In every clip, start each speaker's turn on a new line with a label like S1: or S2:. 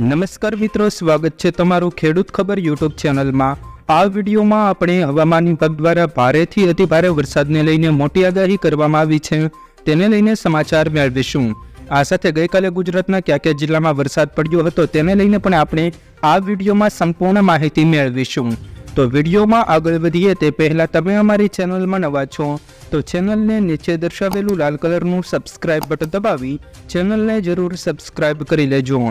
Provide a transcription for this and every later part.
S1: નમસ્કાર મિત્રો, સ્વાગત છે તમારું ખેડૂત ખબર યુટ્યુબ ચેનલમાં. આ વિડીયોમાં આપણે હવામાન વિભાગ દ્વારા ભારેથી અતિભારે વરસાદને લઈને મોટી આગાહી કરવામાં આવી છે. તેને લઈને સમાચાર મેળવીશું. આ સાથે ગઈકાલે ગુજરાતના કયા કયા જિલ્લામાં વરસાદ પડ્યો હતો તેને લઈને પણ આપણે આ વિડીયોમાં સંપૂર્ણ માહિતી મેળવીશું. તો વિડીયોમાં આગળ વધીએ તે પહેલાં તમે અમારી ચેનલમાં નવા છો, તો ચેનલને નીચે દર્શાવેલું લાલ કલરનું સબસ્ક્રાઇબ બટન દબાવી ચેનલને જરૂર સબસ્ક્રાઇબ કરી લેજો.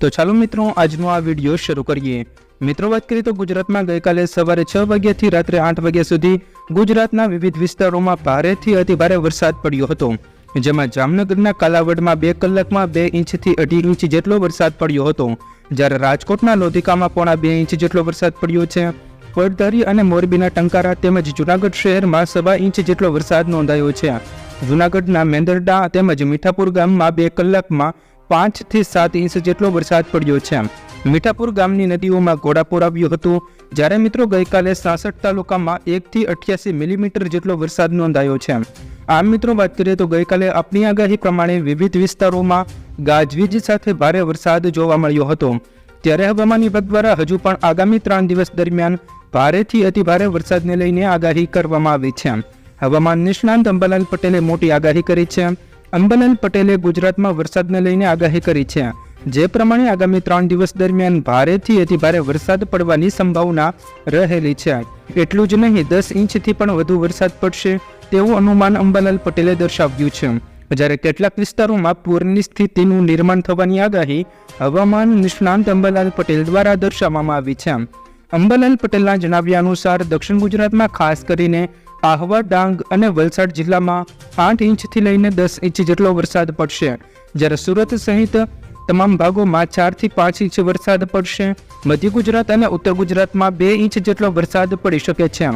S1: તો ચાલો મિત્રો, આજનો આ વીડિયો શરૂ કરીએ. મિત્રો, વાત કરીએ તો ગુજરાતમાં ગઈકાલે સવારે છ વાગ્યાથી રાત્રે આઠ વાગ્યા સુધી ગુજરાતના વિવિધ વિસ્તારોમાં ભારેથી અતિભારે વરસાદ પડ્યો હતો. જેમાં જામનગરના કાલાવડમાં બે કલાકમાં બે ઇંચથી અઢી ઇંચ જેટલો વરસાદ પડ્યો હતો. જ્યારે રાજકોટના લોધિકામાં પોણા બે ઇંચ જેટલો વરસાદ પડ્યો છે. પડધારી અને મોરબીના ટંકારા તેમજ જૂનાગઢ શહેરમાં સવા ઇંચ જેટલો વરસાદ નોંધાયો છે. જૂનાગઢના મેંદરડા તેમજ મીઠાપુર ગામમાં બે કલાકમાં પાંચથી સાત ઇંચ જેટલો વરસાદ પડ્યો છે. મીઠાપુર ગામની નદીઓમાં ઘોડાપુર આવ્યું હતું. જ્યારે મિત્રો ગઈકાલે સાસઠ તાલુકામાં એકથી અઠ્યાસી મિલીમીટર જેટલો વરસાદ નોંધાયો છે. આમ મિત્રો વાત કરીએ તો ગઈકાલે આપની આગાહી પ્રમાણે વિવિધ વિસ્તારોમાં ગાજવીજ સાથે ભારે વરસાદ જોવા મળ્યો હતો. ત્યારે હવામાન વિભાગ દ્વારા હજુ પણ આગામી ત્રણ દિવસ દરમિયાન ભારેથી અતિભારે વરસાદને લઈને આગાહી કરવામાં આવી છે. હવામાન નિષ્ણાંત અંબાલાલ પટેલે મોટી આગાહી કરી છે. અંબાલાલ પટેલે ગુજરાતમાં વરસાદને લઈને આગાહી કરી છે. જે પ્રમાણે આગામી ત્રણ દિવસ દરમિયાન ભારેથી અતિભારે વરસાદ પડવાની સંભાવના રહેલી છે. એટલું જ નહીં, દસ ઇંચથી પણ વધુ વરસાદ પડશે તેવું અનુમાન અંબાલાલ પટેલે દર્શાવ્યું છે. જ્યારે કેટલાક વિસ્તારોમાં પૂરની સ્થિતિનું નિર્માણ થવાની આગાહી હવામાન નિષ્ણાંત અંબાલાલ પટેલ દ્વારા દર્શાવવામાં આવી છે. અંબાલાલ પટેલના જણાવ્યા અનુસાર દક્ષિણ ગુજરાતમાં ખાસ કરીને આહવા, ડાંગ અને વલસાડ જિલ્લામાં આઠ ઇંચથી લઈને દસ ઇંચ જેટલો વરસાદ પડશે. જ્યારે સુરત સહિત તમામ ભાગોમાં ચારથી પાંચ ઇંચ વરસાદ પડશે. મધ્ય ગુજરાત અને ઉત્તર ગુજરાતમાં બે ઇંચ જેટલો વરસાદ પડી શકે છે.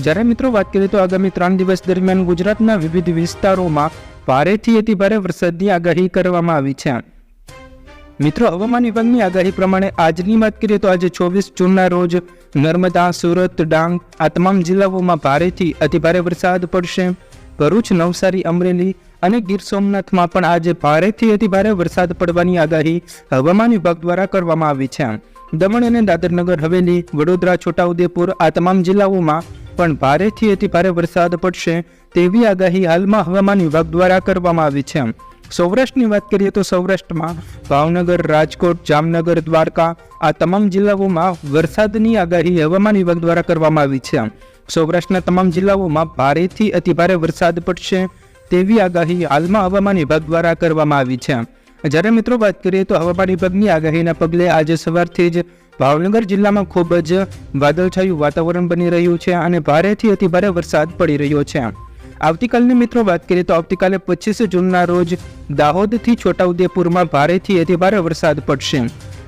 S1: જ્યારે મિત્રો વાત કરીએ તો આગામી ત્રણ દિવસ દરમિયાન ગુજરાતના વિવિધ વિસ્તારોમાં ભારેથી અતિભારે વરસાદની આગાહી કરવામાં આવી છે. મિત્રો, હવામાન વિભાગની આગાહી પ્રમાણે આજની વાત કરીએ તો આજે ચોવીસ જૂનના રોજ નર્મદા, સુરત, ડાંગ આ તમામ જિલ્લાઓમાં ભારેથી અતિભારે વરસાદ પડશે. ભરૂચ, નવસારી, અમરેલી અને ગીર સોમનાથમાં પણ આજે ભારેથી અતિભારે વરસાદ પડવાની આગાહી હવામાન વિભાગ દ્વારા કરવામાં આવી છે. દમણ અને દાદરનગર, હવેલી, વડોદરા, છોટાઉદેપુર આ તમામ જિલ્લાઓમાં પણ ભારેથી અતિભારે વરસાદ પડશે તેવી આગાહી હાલમાં હવામાન વિભાગ દ્વારા કરવામાં આવી છે. સૌરાષ્ટ્રની વાત કરીએ તો સૌરાષ્ટ્રમાં ભાવનગર, રાજકોટ, જામનગર, દ્વારકા આ તમામ જિલ્લાઓમાં વરસાદની આગાહી હવામાન વિભાગ દ્વારા કરવામાં આવી છે. સૌરાષ્ટ્રના તમામ જિલ્લાઓમાં ભારેથી અતિભારે વરસાદ પડશે તેવી આગાહી હાલમાં હવામાન વિભાગ દ્વારા કરવામાં આવી છે. જ્યારે મિત્રો વાત કરીએ તો હવામાન વિભાગની આગાહીના પગલે આજે સવારથી જ ભાવનગર જિલ્લામાં ખૂબ જ વાદળછાયું વાતાવરણ બની રહ્યું છે અને ભારેથી અતિભારે વરસાદ પડી રહ્યો છે. આવતીકાલની મિત્રો વાત કરીએ તો આવતીકાલે પચીસ જૂનના રોજ દાહોદથી છોટાઉદેપુરમાં ભારેથી અતિભારે વરસાદ પડશે.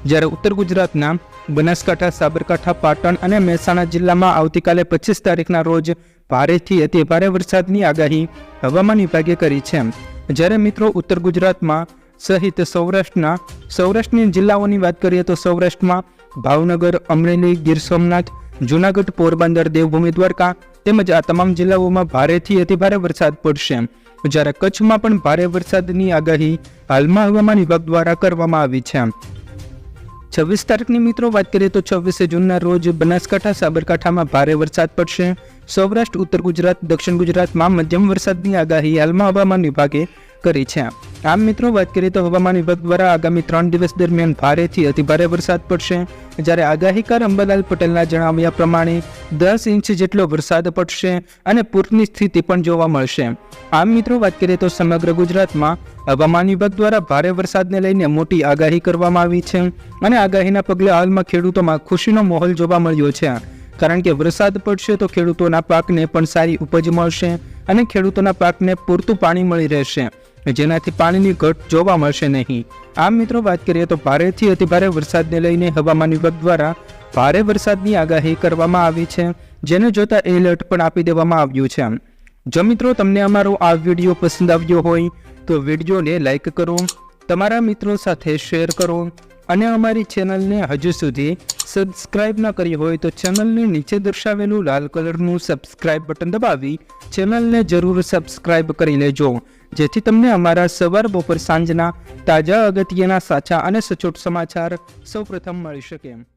S1: જ્યારે ઉત્તર ગુજરાતના બનાસકાંઠા, સાબરકાંઠા, પાટણ અને મહેસાણા જિલ્લામાં આવતીકાલે પચીસ તારીખના રોજ ભારેથી અતિભારે વરસાદની આગાહી હવામાન વિભાગે કરી છે. જ્યારે મિત્રો ઉત્તર ગુજરાતમાં સહિત સૌરાષ્ટ્રના, સૌરાષ્ટ્રની જિલ્લાઓની વાત કરીએ તો સૌરાષ્ટ્રમાં ભાવનગર, અમરેલી, ગીર સોમનાથ જૂનાગઢ પોરબંદર દેવભૂમિ દ્વારકા તેમજ આ તમામ જિલ્લાઓમાં ભારેથી અતિભારે વરસાદ પડશે. જ્યારે કચ્છમાં પણ ભારે વરસાદની આગાહી હાલમાં હવામાન વિભાગ દ્વારા કરવામાં આવી છે. છવ્વીસ તારીખની મિત્રો વાત કરીએ તો છવ્વીસે જૂનના રોજ બનાસકાંઠા સાબરકાંઠામાં ભારે વરસાદ પડશે. સૌરાષ્ટ્ર, ઉત્તર ગુજરાત, દક્ષિણ ગુજરાતમાં મધ્યમ વરસાદની આગાહી હાલમાં હવામાન વિભાગે કરી છે. આમ મિત્રો, વાત કરીએ તો હવામાન વિભાગ દ્વારા આગામી ત્રણ દિવસ દરમિયાન ભારેથી અતિભારે વરસાદ પડશે. જ્યારે આગાહીકાર અંબાલાલ પટેલના જણાવ્યા પ્રમાણે દસ ઇંચ જેટલો વરસાદ પડશે અને પૂરની સ્થિતિ પણ જોવા મળશે. આમ મિત્રો, વાત કરીએ તો સમગ્ર ગુજરાતમાં હવામાન વિભાગ દ્વારા ભારે વરસાદને લઈને મોટી આગાહી કરવામાં આવી છે. અને આગાહીના પગલે હાલમાં ખેડૂતોમાં ખુશીનો માહોલ જોવા મળ્યો છે. કારણ કે વરસાદ પડશે તો ખેડૂતોના પાકને પણ સારી ઉપજ મળશે અને ખેડૂતોના પાકને પૂરતું પાણી મળી રહેશે. જેનાથી પાણીની ઘટ જોવા મળશે નહીં. આમ મિત્રો, વાત કરીએ તો ભારેથી અતિભારે વરસાદને લઈને હવામાન વિભાગ દ્વારા ભારે વરસાદની આગાહી કરવામાં આવી છે, જેને જોતા એલર્ટ પણ આપી દેવામાં આવ્યું છે. જો મિત્રો, તમને અમારો આ વીડિયો પસંદ આવ્યો હોય, તો વિડીયોને લાઇક કરો, તમારા મિત્રો સાથે શેર કરો અને અમારી ચેનલને હજુ સુધી સબસ્ક્રાઇબ ન કરી હોય તો ચેનલને નીચે દર્શાવેલું લાલ કલરનું સબસ્ક્રાઇબ બટન દબાવી ચેનલને જરૂર સબસ્ક્રાઇબ કરી લેજો. જેથી તમને અમારા સવાર બપોર સાંજના તાજા અગત્યના સાચા અને સચોટ સમાચાર સૌપ્રથમ મળી શકે.